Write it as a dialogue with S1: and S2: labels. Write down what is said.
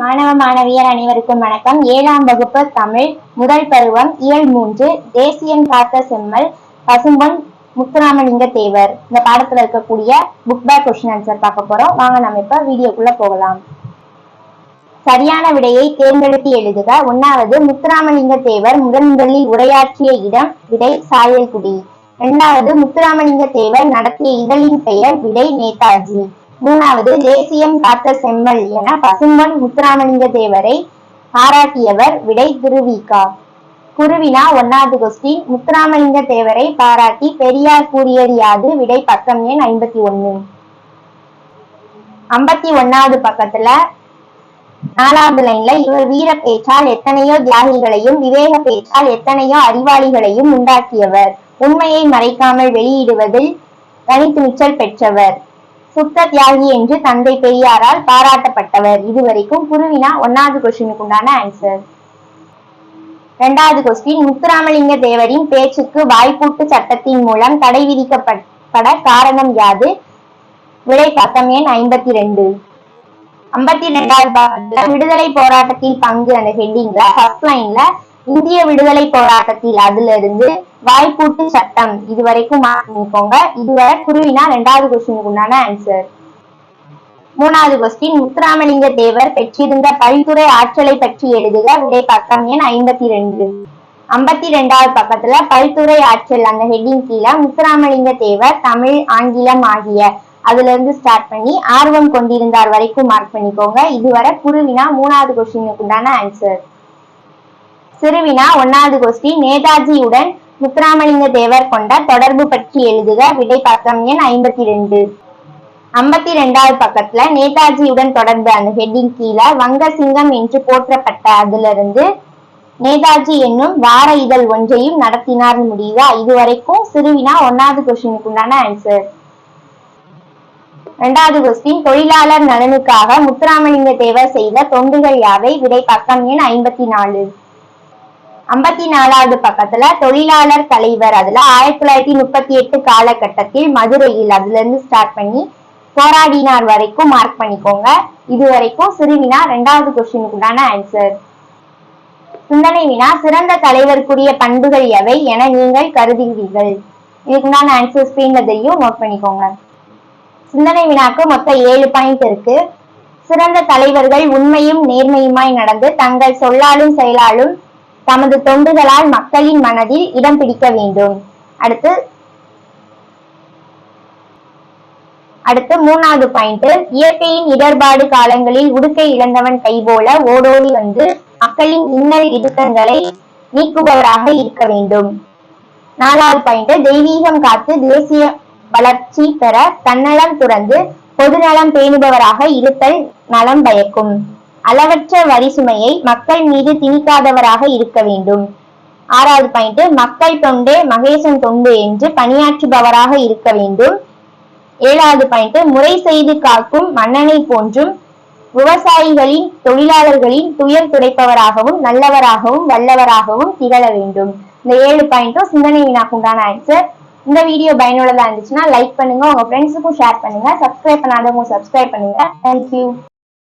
S1: மாணவ மாணவியர் அனைவருக்கும் வணக்கம். ஏழாம் வகுப்பு தமிழ் முதல் பருவம் இயல் மூன்று தேசியன் காத்த செம்மல் பசும்பொன் முத்துராமலிங்க தேவர். இந்த பாடத்துல இருக்கக்கூடிய புக் பேக் கொஸ்டின் ஆன்சர் பார்க்க போறோம். வாங்க நம்ம இப்ப வீடியோக்குள்ள போகலாம். சரியான விடையை தேர்ந்தெடுத்து எழுதுக. ஒன்னாவது முத்துராமலிங்க தேவர் முதன் முதலில் உரையாற்றிய இடம் விடை சாயல்குடி. இரண்டாவது முத்துராமலிங்க தேவர் நடத்திய இதழின் பெயர் விடை நேதாஜி. மூணாவது தேசியம் காத்த செம்மல் என பசும்பொன் முத்துராமலிங்க தேவரை பாராட்டியவர் விடை திருவிகா குருவினா ஒன்னாவது கொஸ்டின் முத்துராமலிங்க தேவரை பாராட்டி பெரியார் கூறியது யாது? விடை பக்கம் எண் ஐம்பத்தி ஒண்ணு. ஐம்பத்தி ஒன்னாவது பக்கத்துல நாலாவது லைன்ல இவர் வீர பேச்சால் எத்தனையோ தியாகிகளையும் விவேக பேச்சால் எத்தனையோ அறிவாளிகளையும் உண்டாக்கியவர். உண்மையை மறைக்காமல் வெளியிடுவதில் தனித்து மிச்சல் பெற்றவர். சுத்த தியாகி என்று தந்தை பெரியாரால் பாராட்டப்பட்டவர். இதுவரைக்கும் குருவினா ஒன்னாவது கொஸ்டினுக்கு உண்டான ஆன்சர் இரண்டாவது கொஸ்டின் முத்துராமலிங்க தேவரின் பேச்சுக்கு வாய்ப்பூட்டு சட்டத்தின் மூலம் தடை விதிக்கப்பட காரணம் யாது? விடை பக்கம் எண் ஐம்பத்தி ரெண்டு ஐம்பத்தி ரெண்டாவது விடுதலை போராட்டத்தில் பங்கு அந்த ஹெட்டிங்ல ஃபர்ஸ்ட் லைன்ல இந்திய விடுதலை போராட்டத்தில் அதுல இருந்து வாய்ப்பூட்டு சட்டம் இது வரைக்கும் மார்க் பண்ணிக்கோங்க இதுவரை குருவினா ரெண்டாவது கொஸ்டினுக்கு உண்டான ஆன்சர் மூணாவது கொஸ்டின் முத்துராமலிங்க தேவர் பெற்றிருந்த பல்துறை ஆற்றலை பற்றி எழுதுக. விடை பக்கம் எண் ஐம்பத்தி ரெண்டு ஐம்பத்தி ரெண்டாவது பக்கத்துல பல்துறை ஆற்றல் அந்த ஹெட்டிங் கீழே முத்துராமலிங்க தேவர் தமிழ் ஆங்கிலம் ஆகிய அதுல இருந்து ஸ்டார்ட் பண்ணி ஆர்வம் கொண்டிருந்தார் வரைக்கும் மார்க் பண்ணிக்கோங்க. இதுவரை குருவினா மூணாவது கொஸ்டினுக்கு உண்டான ஆன்சர் சிறுவினா ஒன்னாவது கோஷ்டி நேதாஜியுடன் முத்துராமலிங்க தேவர் கொண்ட தொடர்பு பற்றி எழுதுக. விடை பக்கம் எண் ஐம்பத்தி ரெண்டு ஐம்பத்தி ரெண்டாவது பக்கத்துல நேதாஜியுடன் தொடர்பு அந்த ஹெட்டிங் கீழே வங்க சிங்கம் என்று போற்றப்பட்ட அதுல இருந்து நேதாஜி என்னும் வார இதழ் ஒன்றையும் நடத்தினார் முடியுதா? இதுவரைக்கும் சிறுவினா ஒன்னாவது கொஸ்டினுக்கு உண்டான ஆன்சர் இரண்டாவது கொஸ்டின் தொழிலாளர் நலனுக்காக முத்துராமலிங்க தேவர் செய்த தொண்டுகள் யாவை? விடை பக்கம் எண் ஐம்பத்தி நாலு. ஐம்பத்தி நாலாவது பக்கத்துல தொழிலாளர் தலைவர் அதுல ஆயிரத்தி தொள்ளாயிரத்தி முப்பத்தி எட்டு காலகட்டத்தில் மதுரையில் அதுல இருந்து ஸ்டார்ட் பண்ணி போராடினார் வரைக்கும் மார்க் பண்ணிக்கோங்க. இது வரைக்கும் சிறுவினா ரெண்டாவது கொஸ்டினுக்கு உண்டான ஆன்சர் சிந்தனை வினா சிறந்த தலைவருக்குரிய பண்புகள் எவை என நீங்கள் கருதுகிறீர்கள். இதுக்குண்டான ஆன்சர் ஸ்கிரீன்ல தெரியும் நோட் பண்ணிக்கோங்க. சிந்தனை வினாக்கு மொத்தம் ஏழு பாயிண்ட் இருக்கு. சிறந்த தலைவர்கள் உண்மையும் நேர்மையுமாய் நடந்து தங்கள் சொல்லாலும் செயலாலும் தமது தொண்டுகளால் மக்களின் மனதில் இடம் பிடிக்க வேண்டும். அடுத்து அடுத்து மூணாவது பாயிண்ட் இயற்கையின் இடர்பாடு காலங்களில் உடுக்கை இழந்தவன் கை போல ஓடோடி வந்து மக்களின் இன்னல் இடுக்கங்களை நீக்குபவராக இருக்க வேண்டும். நாலாவது பாயிண்ட் தெய்வீகம் காத்து தேசிய வளர்ச்சி பெற தன்னலம் துறந்து பொதுநலம் பேணுபவராக இருத்தல் நலம் பயக்கும். அளவற்ற வரி சுமையை மக்கள் மீது திணிக்காதவராக இருக்க வேண்டும். ஆறாவது பாயிண்ட் மக்கள் தொண்டே மகேசன் தொண்டு என்று பணியாற்றுபவராக இருக்க வேண்டும். ஏழாவது பாயிண்ட் முறை செய்து காக்கும் மன்னனை போன்றும் விவசாயிகளின் தொழிலாளர்களின் துயர் துடைப்பவராகவும் நல்லவராகவும் வல்லவராகவும் திகழ வேண்டும். இந்த ஏழு பாயிண்ட்டும் சிந்தனை வினாக்குண்டான ஆன்சர் இந்த வீடியோ பயனுள்ளதா இருந்துச்சுன்னா லைக் பண்ணுங்க உங்க ஃப்ரெண்ட்ஸுக்கும் ஷேர் பண்ணுங்க. சப்ஸ்கிரைப் பண்ணாதவங்க சப்ஸ்கிரைப் பண்ணுங்க. தேங்க்யூ